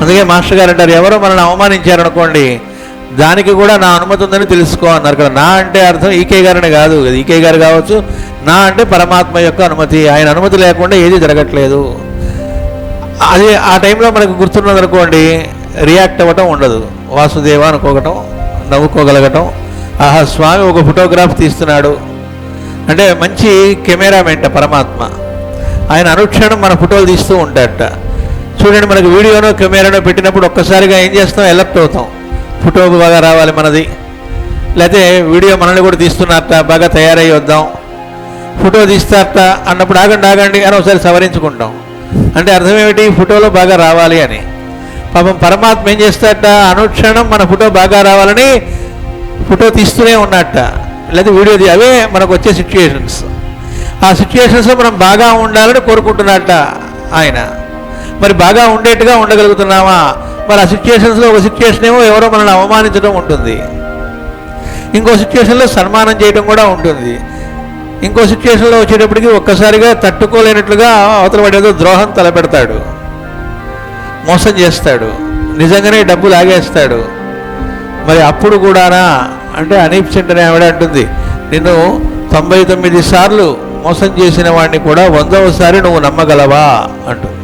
అందుకే మాస్టర్ గారు అంటారు ఎవరో మనల్ని అవమానించారనుకోండి దానికి కూడా నా అనుమతి ఉందని తెలుసుకో అన్నారు ఇక్కడ నా అంటే అర్థం ఈకే గారిని కాదు. ఈకే గారు కావచ్చు నా అంటే పరమాత్మ యొక్క అనుమతి. ఆయన అనుమతి లేకుండా ఏది జరగట్లేదు. అది ఆ టైంలో మనకు గుర్తున్నది అనుకోండి రియాక్ట్ అవ్వటం ఉండదు. వాసుదేవ అనుకోగటం నవ్వుకోగలగటం. ఆహా స్వామి ఒక ఫోటోగ్రాఫ్ తీస్తున్నాడు. అంటే మంచి కెమెరామెన్ పరమాత్మ. ఆయన అనుక్షణం మన ఫోటోలు తీస్తూ ఉంటాడట. చూడండి మనకు వీడియోనో కెమెరానో పెట్టినప్పుడు ఒక్కసారిగా ఏం చేస్తాం? అలర్ట్ అవుతాం. ఫోటో బాగా రావాలి మనది. లేకపోతే వీడియో మనల్ని కూడా తీస్తున్నారట బాగా తయారై వద్దాం. ఫోటో తీస్తారట అన్నప్పుడు ఆగండి ఆగండి అని ఒకసారి సవరించుకుంటాం. అంటే అర్థం ఏమిటి? ఫోటోలో బాగా రావాలి అని. పాపం పరమాత్మ ఏం చేస్తాడట అనుక్షణం మన ఫోటో బాగా రావాలని ఫోటో తీస్తూనే ఉన్నట్ట లేదా వీడియో అవే మనకు వచ్చే సిచ్యుయేషన్స్ ఆ సిచ్యుయేషన్స్లో మనం బాగా ఉండాలని కోరుకుంటున్నట్ట ఆయన. మరి బాగా ఉండేట్టుగా ఉండగలుగుతున్నామా? మరి ఆ సిచ్యుయేషన్స్లో ఒక సిచ్యుయేషన్ ఏమో ఎవరో మనల్ని అవమానించడం ఉంటుంది. ఇంకో సిచ్యుయేషన్లో సన్మానం చేయడం కూడా ఉంటుంది. ఇంకో సిచ్యుయేషన్లో వచ్చేటప్పటికి ఒక్కసారిగా తట్టుకోలేనట్లుగా అవతల వాడేదో ద్రోహం తలపెడతాడు. మోసం చేస్తాడు. నిజంగానే డబ్బు లాగేస్తాడు. మరి అప్పుడు కూడానా? అంటే అనీప్ చింటనే ఆవిడ అంటుంది నిన్ను తొంభై తొమ్మిది సార్లు మోసం చేసిన వాడిని కూడా వందవసారి నువ్వు నమ్మగలవా? అంటుంది.